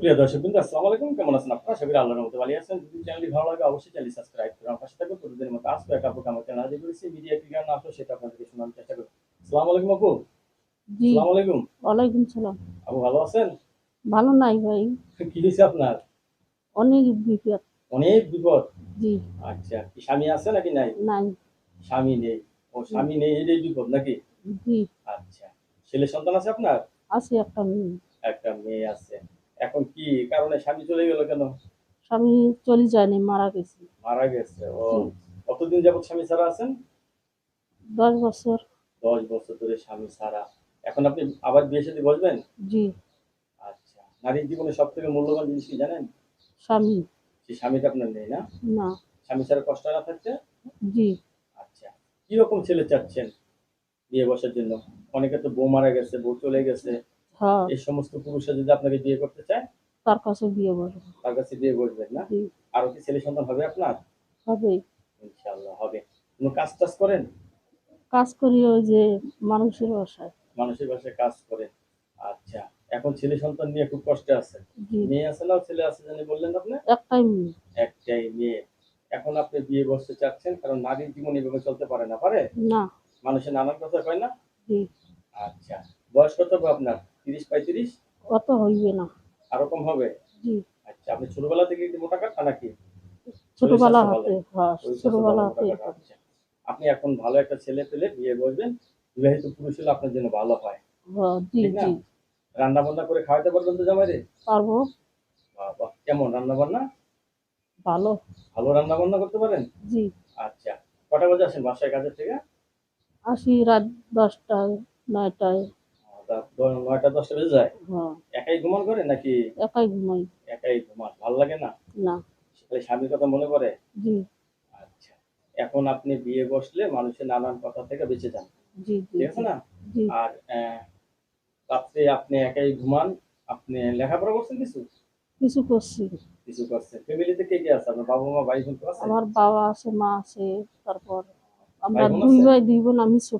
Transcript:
সুপ্রিয় দর্শক বিন্দু আসসালামু আলাইকুম। কেমন আছেন আপনারা? সবাই আল্লাহর মতো ভালো আছেন। যদি চ্যানেলটি ভালো লাগে অবশ্যই চ্যানেল সাবস্ক্রাইব করুন আমার পাশে থাকবেন প্রতিদিনের মতো আজকে একটা আপু আমাকে না দিয়ে করেছি। মিডিয়া কি গান আসলো সেটা আপনাদেরকে শোনানোর চেষ্টা করব। আসসালামু আলাইকুম আপু। জি। আসসালামু আলাইকুম। ওয়ালাইকুম সালাম। আপু ভালো আছেন? ভালো নাই ভাই। কি হয়েছে আপনার? অনেক বিপদ। অনেক বিপদ? জি। আচ্ছা কি স্বামী আছে নাকি নাই? নাই। স্বামী নেই। ও স্বামী নেই এটাই বিপদ নাকি? জি। আচ্ছা ছেলে সন্তান আছে আপনার? আছে একটা মেয়ে। একটা মেয়ে আছে। এখন কি কারণে স্বামী চলে গেল কেন? স্বামী চলে যায়নি মারা গেছে। মারা গেছে ও। কতদিন যাবত স্বামী ছাড়া আছেন? দশ বছর। দশ বছর ধরে স্বামী ছাড়া। এখন আপনি আবার বিয়ে সাথে বসবেন? জি। আচ্ছা নারীর জীবনে সব থেকে মূল্যবান জিনিস কি জানেন? স্বামী। সেই স্বামীটা আপনার নেই না? না। স্বামী ছাড়া কষ্ট না থাকতে? জি। আচ্ছা কি রকম ছেলে চাচ্ছেন বিয়ে বসার জন্য? অনেকে তো বউ মারা গেছে বউ চলে গেছে। এই সমস্ত পুরুষরা যদি আপনাকে বিয়ে করতে চায়? তার কাছে বিয়ে বসবো তার কাছে বিয়ে বসবেন না? আরও কি ছেলে সন্তান হবে আপনার? হবে। ইনশাআল্লাহ হবে। কোনো কাজ টাজ করেন? কাজ করি ওই যে মানুষের বাসায়। মানুষের বাসায় কাজ করেন আচ্ছা এখন ছেলে সন্তান নিয়ে খুব কষ্টে আছেন জি। মেয়ে আছে না ছেলে আছে জানি বললেন আপনি? একটাই মেয়ে। একটাই মেয়ে। এখন আপনি বিয়ে বসতে চাচ্ছেন কারণ নারীর জীবন এভাবে চলতে পারে না পারে? না। মানুষের নানান কথা কয় না? আচ্ছা বয়স কত আপনার? তিরিশ পঁয়ত্রিশ? অত হইবে না। আরও কম হবে? জি। আচ্ছা আপনি ছোটবেলা থেকে কি মোটা কাটা নাকি? ছোটবেলা হাতে হ্যাঁ ছোটবেলা হাতে। আচ্ছা। আপনি এখন ভালো একটা ছেলে পেলে বিয়ে বসবেন বিবাহিত পুরুষ হলে আপনার জন্য ভালো হয়। হ্যাঁ, জি জি। রান্না বান্না করে খাওয়াতে পারবেন তো জামাইরে? পারব। বাবা কেমন রান্না বান্না ভালো। ভালো রান্না বান্না করতে পারেন? জি। আচ্ছা কটা বাজে আসেন বাসায় কাজের থেকে? আসি রাত দশটায় নয়টায়। নয়টা দশটা বেজে যায়। হ্যাঁ। একাই ঘুমান করে নাকি? একাই ঘুমাই। একাই ঘুমান। ভালো লাগে না? স্বামীর কথা মনে পড়ে? জি। আচ্ছা। এখন আপনি বিয়ে বসলে মানুষের নানান কথা থেকে বেঁচে যান। জি জি ঠিক আছে না? আর রাত্রে আপনি একাই ঘুমান। আপনি লেখাপড়া করছেন কিছু? কিছু করছি। কিছু করছেন। ফ্যামিলিতে কে কে আছে? আপনার বাবা মা ভাই বোন আছে? আমার বাবা আছে মা আছে তারপর আমরা দুই ভাই দুই বোন আমি ছোট।